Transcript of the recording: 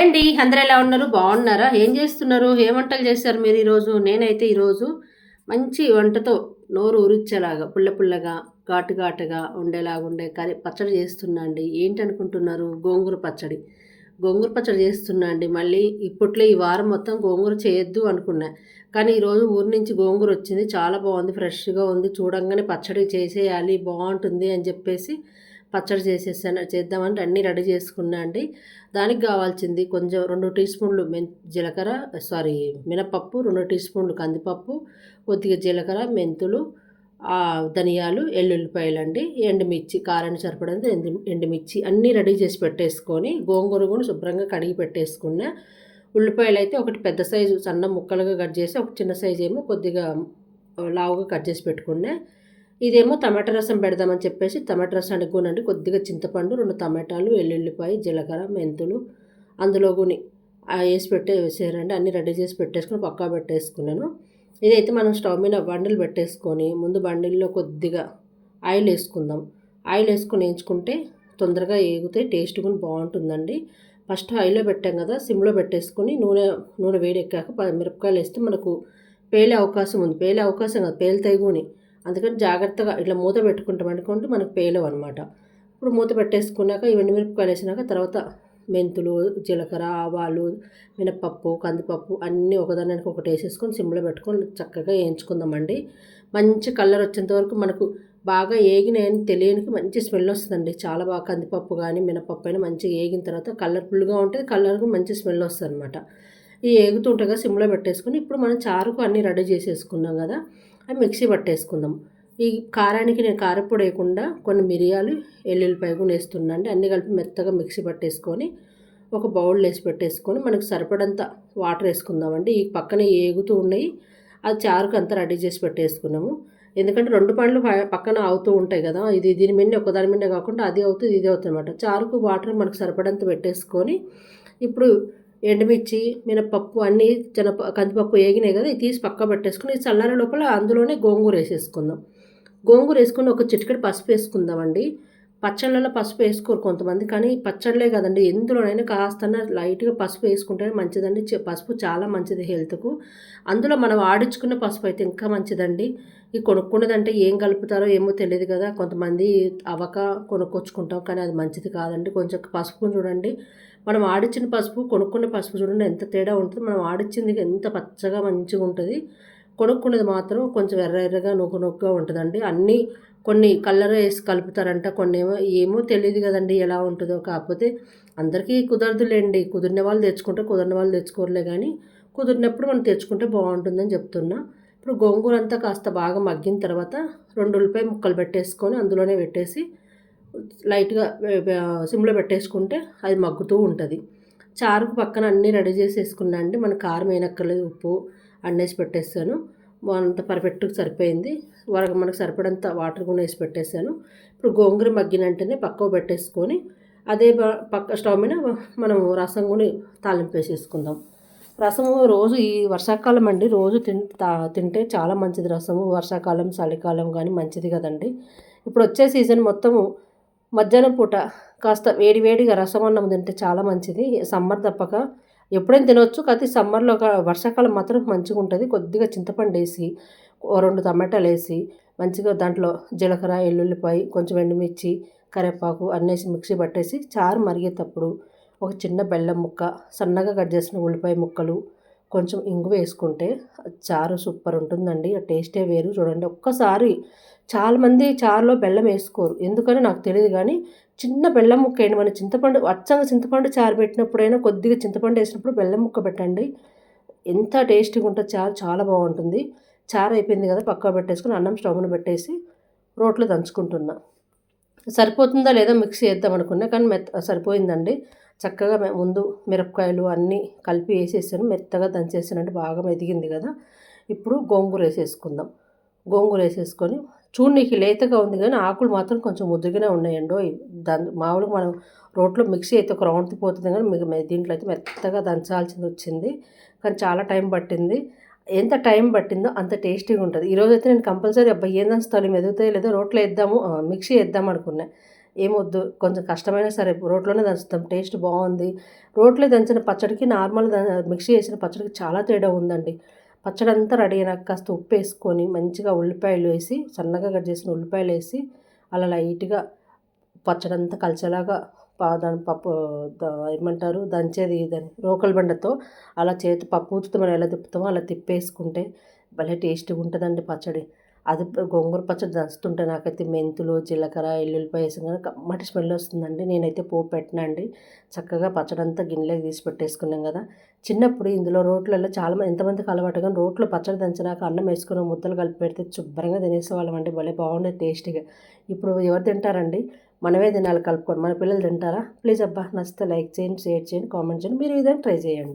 అండి అందరు ఎలా ఉన్నారు? బాగున్నారా? ఏం చేస్తున్నారు? ఏ వంటలు చేస్తారు మీరు ఈరోజు? నేనైతే ఈరోజు మంచి వంటతో నోరు ఊరిచ్చేలాగా పుల్ల పుల్లగా ఘాటు ఘాటుగా ఉండేలాగా ఉండే కర్రీ పచ్చడి చేస్తున్నా అండి. ఏంటి అనుకుంటున్నారు? గోంగూర పచ్చడి. గోంగూర పచ్చడి చేస్తున్నా అండి. మళ్ళీ ఇప్పట్లో ఈ వారం మొత్తం గోంగూర చేయొద్దు అనుకున్నా. కానీ ఈరోజు ఊరి నుంచి గోంగూర వచ్చింది. చాలా బాగుంది. ఫ్రెష్గా ఉంది. చూడంగానే పచ్చడి చేసేయాలి. బాగుంటుంది అని చెప్పేసి పచ్చడి చేసేసాను చేద్దామని అన్నీ రెడీ చేసుకున్నా అండి. దానికి కావాల్సింది కొంచెం రెండు టీ స్పూన్లు మెన్ జీలకర్ర సారీ మినపప్పు రెండు టీ స్పూన్లు కందిపప్పు కొద్దిగా జీలకర్ర మెంతులు ధనియాలు ఎల్లుల్లిపాయలు అండి ఎండుమిర్చి కారాన్ని సరిపడంత ఎండు ఎండుమిర్చి అన్నీ రెడీ చేసి పెట్టేసుకొని గోంగూర కూడా శుభ్రంగా కడిగి పెట్టేసుకున్నా. ఉల్లిపాయలు అయితే ఒకటి పెద్ద సైజు సన్న ముక్కలుగా కట్ చేసి ఒక చిన్న సైజు ఏమో కొద్దిగా లావుగా కట్ చేసి పెట్టుకున్నా. ఇదేమో టమాటా రసం పెడదామని చెప్పేసి టమాటా రసం కొనండి కొద్దిగా చింతపండు రెండు టమాటాలు వెల్లుల్లిపాయ జీలకర్ర మెంతులు అందులో గుని వేసి పెట్టేసారండి అన్నీ రెడీ చేసి పెట్టేసుకుని పక్కా పెట్టేసుకున్నాను. ఇదైతే మనం స్టవ్ మీద బండిలు పెట్టేసుకొని ముందు బండిల్లో కొద్దిగా ఆయిల్ వేసుకుందాం. ఆయిల్ వేసుకొని వేయించుకుంటే తొందరగా ఏగితే టేస్ట్ కూడా బాగుంటుందండి. ఫస్ట్ ఆయిల్లో పెట్టాం కదా సిమ్లో పెట్టేసుకొని నూనె నూనె వేడి ఎక్కాక మిరపకాయలు వేస్తే మనకు పేలే అవకాశం ఉంది. పేలే అవకాశం కాదు పేలుతాయి కూడా. అందుకని జాగ్రత్తగా ఇట్లా మూత పెట్టుకుంటాం అనుకుంటే మనకు పేలవు అనమాట ఇప్పుడు మూత పెట్టేసుకున్నాక ఇవన్నీ మిరపకాయలు వేసినాక తర్వాత మెంతులు జీలకర్ర ఆవాలు మినపప్పు కందిపప్పు అన్నీ ఒకదానికి ఒకటి వేసేసుకొని సిమ్లో పెట్టుకొని చక్కగా వేయించుకుందామండి. మంచి కలర్ వచ్చేంత వరకు మనకు బాగా ఏగినాయని తెలియనికి మంచి స్మెల్ వస్తుందండి. చాలా బాగా కందిపప్పు కానీ మినపప్పు అయినా మంచిగా ఏగిన తర్వాత కలర్ఫుల్గా ఉంటుంది కలర్కి మంచి స్మెల్ వస్తుంది అనమాట ఈ ఏగుతుంటగా సిమ్లో పెట్టేసుకుని ఇప్పుడు మనం చారుకు అన్నీ రెడీ చేసేసుకున్నాం కదా. అవి మిక్సీ పట్టేసుకుందాం. ఈ కారానికి నేను కారపొడి వేయకుండా కొన్ని మిరియాలు ఎల్లుల్లిపాయ కూడా వేస్తున్నాండి అన్నీ కలిపి మెత్తగా మిక్సీ పట్టేసుకొని ఒక బౌల్ వేసి పెట్టేసుకొని మనకు సరిపడంత వాటర్ వేసుకుందామండి. ఈ పక్కన ఏగుతూ ఉన్నాయి. అది చారుకు అంతా రెడీ చేసి పెట్టేసుకున్నాము. ఎందుకంటే రెండు పండ్లు పక్కన అవుతూ ఉంటాయి కదా. ఇది దీని మీద ఒకదాని మీద కాకుండా అది అవుతుంది ఇది అవుతుంది అనమాట చారుకు వాటర్ మనకు సరిపడంత పెట్టేసుకొని ఇప్పుడు ఎండుమిర్చి మినపప్పు అన్నీ జనప కందిపప్పు వేగినాయి కదా ఇది తీసి పక్క పెట్టేసుకుని చల్లారి లోపల అందులోనే గోంగూర వేసేసుకుందాం. గోంగూర వేసుకుని ఒక చిటికెడు పసుపు వేసుకుందామండి. పచ్చళ్ళలో పసుపు వేసుకోరు కొంతమంది కానీ పచ్చళ్ళే కదండి. ఎందులోనైనా కాస్త లైట్గా పసుపు వేసుకుంటే మంచిదండి. పసుపు చాలా మంచిది హెల్త్కు. అందులో మనం ఆడించుకున్న పసుపు అయితే ఇంకా మంచిదండి. ఈ కొనుక్కున్నదంటే ఏం కలుపుతారో ఏమో తెలియదు కదా. కొంతమంది అవక కొనుక్కొచ్చుకుంటాం కానీ అది మంచిది కాదండి. కొంచెం పసుపు చూడండి. మనం ఆడిచ్చిన పసుపు కొనుక్కున్న పసుపు చూడండి ఎంత తేడా ఉంటుంది. మనం ఆడిచ్చింది ఎంత పచ్చగా మంచిగా ఉంటుంది. కొనుక్కున్నది మాత్రం కొంచెం ఎర్ర ఎర్రగా నొక్కు నొక్కుగా ఉంటుందండి. అన్నీ కొన్ని కలర్ వేసి కలుపుతారంట కొన్ని ఏమో ఏమో తెలియదు కదండి ఎలా ఉంటుందో. కాకపోతే అందరికీ కుదరదులేండి. కుదిరిన వాళ్ళు తెచ్చుకుంటే కుదిరిన వాళ్ళు తెచ్చుకోరలే కానీ కుదిరినప్పుడు మనం తెచ్చుకుంటే బాగుంటుందని చెప్తున్నా. ఇప్పుడు గోంగూర అంతా కాస్త బాగా మగ్గిన తర్వాత రెండు ఉల్లిపాయ ముక్కలు పెట్టేసుకొని అందులోనే పెట్టేసి లైట్గా సిమ్లో పెట్టేసుకుంటే అది మగ్గుతూ ఉంటుంది. చారుకు పక్కన అన్నీ రెడీ చేసేసుకున్నా అండి. మన కారం ఏనక్కర్లేదు ఉప్పు అన్నేసి పెట్టేస్తాను అంత పర్ఫెక్ట్గా సరిపోయింది. వరకు మనకు సరిపడంత వాటర్ కూడా వేసి పెట్టేశాను ఇప్పుడు గోంగూర మగ్గినంటేనే పక్కకు పెట్టేసుకొని అదే పక్క స్టవ్ మీద మనం రసం కూడా తాలింపు వేసేసుకుందాం. రసము రోజు ఈ వర్షాకాలం అండి రోజు తింటే చాలా మంచిది రసము. వర్షాకాలం చలికాలం కానీ మంచిది కదండి. ఇప్పుడు వచ్చే సీజన్ మొత్తము మధ్యాహ్నం పూట కాస్త వేడి వేడిగా రసం అన్నం తింటే చాలా మంచిది. సమ్మర్ తప్పక ఎప్పుడైనా తినవచ్చు కాకపోతే సమ్మర్లో ఒక వర్షాకాలం మాత్రం మంచిగా ఉంటుంది. కొద్దిగా చింతపండు వేసి రెండు టమాటాలు వేసి మంచిగా దాంట్లో జీలకర్ర ఎల్లుల్లిపాయ కొంచెం ఎండుమిర్చి కరివేపాకు అన్నేసి మిక్సీ పట్టేసి చారు మరిగేటప్పుడు ఒక చిన్న బెల్లం ముక్క సన్నగా కట్ చేసిన ఉల్లిపాయ ముక్కలు కొంచెం ఇంగు వేసుకుంటే చారు సూపర్ ఉంటుందండి. ఆ టేస్టే వేరు. చూడండి ఒక్కసారి చాలామంది చారులో బెల్లం వేసుకోరు. ఎందుకని నాకు తెలియదు కానీ చిన్న బెల్లం ముక్క వేయండి మన చింతపండు అచ్చంగా చింతపండు చారు పెట్టినప్పుడైనా కొద్దిగా చింతపండు వేసినప్పుడు బెల్లం ముక్క పెట్టండి. ఎంత టేస్టీగా ఉంటుంది చారు చాలా బాగుంటుంది. చారు అయిపోయింది కదా పక్క పెట్టేసుకుని అన్నం స్టవ్ను పెట్టేసి రోట్లో దంచుకుంటున్నా. సరిపోతుందా లేదా మిక్సీ చేద్దాం అనుకున్నా కానీ మెత్త సరిపోయిందండి. చక్కగా ముందు మిరపకాయలు అన్నీ కలిపి వేసేసాను. మెత్తగా దంచేసానంటే బాగా మెదిగింది కదా. ఇప్పుడు గోంగూర వేసేసుకుందాం. గోంగూర వేసేసుకొని చూడనీకి లేతగా ఉంది కానీ ఆకులు మాత్రం కొంచెం ముద్దుగానే ఉన్నాయండో. దాని మామూలుగా మనం రోట్లో మిక్సీ అయితే ఒక రౌండ్ పోతుంది కానీ మీకు దీంట్లో అయితే మెత్తగా దంచాల్సింది వచ్చింది. కానీ చాలా టైం పట్టింది. ఎంత టైం పట్టిందో అంత టేస్టీగా ఉంటుంది. ఈరోజు అయితే నేను కంపల్సరీ అబ్బాయి ఏం దంచుతాను మెదుగుతాయి లేదో రోట్లో వేద్దాము మిక్సీ వేద్దాం అనుకున్నా. ఏమొద్దు. కొంచెం కష్టమైనా సరే రోట్లోనే దంచుతాం. టేస్ట్ బాగుంది రోట్లో దంచిన పచ్చడికి నార్మల్ మిక్సీ చేసిన పచ్చడికి చాలా తేడా ఉందండి. పచ్చడి అంతా రెడీ అయినాక కాస్త ఉప్పు వేసుకొని మంచిగా ఉల్లిపాయలు వేసి సన్నగా కట్ చేసిన ఉల్లిపాయలు వేసి అలా లైట్గా పచ్చడి అంతా కలిసేలాగా దాని పప్పు ఏమంటారు? దంచేది దాన్ని రోకల్ బండతో అలా చేతి పప్పు ఊతుతో మనం ఎలా తిప్పుతామో అలా తిప్పేసుకుంటే భలే టేస్టీగా ఉంటుందండి పచ్చడి. అది గోంగూర పచ్చడి దంచుతుంటే నాకైతే మెంతులు జీలకర్ర ఎల్లుల్లిపాయ కానీ కమ్మటి స్మెల్ వస్తుందండి. నేనైతే పోపు పెట్టినండి చక్కగా పచ్చడి అంతా గిన్నెలోకి తీసి పెట్టేసుకున్నాం కదా. చిన్నప్పుడు ఇందులో రోట్లలో చాలా ఎంతమందికి అలవాటు కానీ రోట్లో పచ్చడి దంచినాక అన్నం వేసుకుని ముద్దలు కలిపి పెడితే శుభ్రంగా తినేసేవాళ్ళం అండి. భలే బాగుండేది టేస్టీగా. ఇప్పుడు ఎవరు తింటారండి? మనమే తినాలి కలుపుకొని. మన పిల్లలు తింటారా? ప్లీజ్ అబ్బా నచ్చితే లైక్ చేయండి షేర్ చేయండి కామెంట్ చేయండి. మీరు ఇదే ట్రై చేయండి.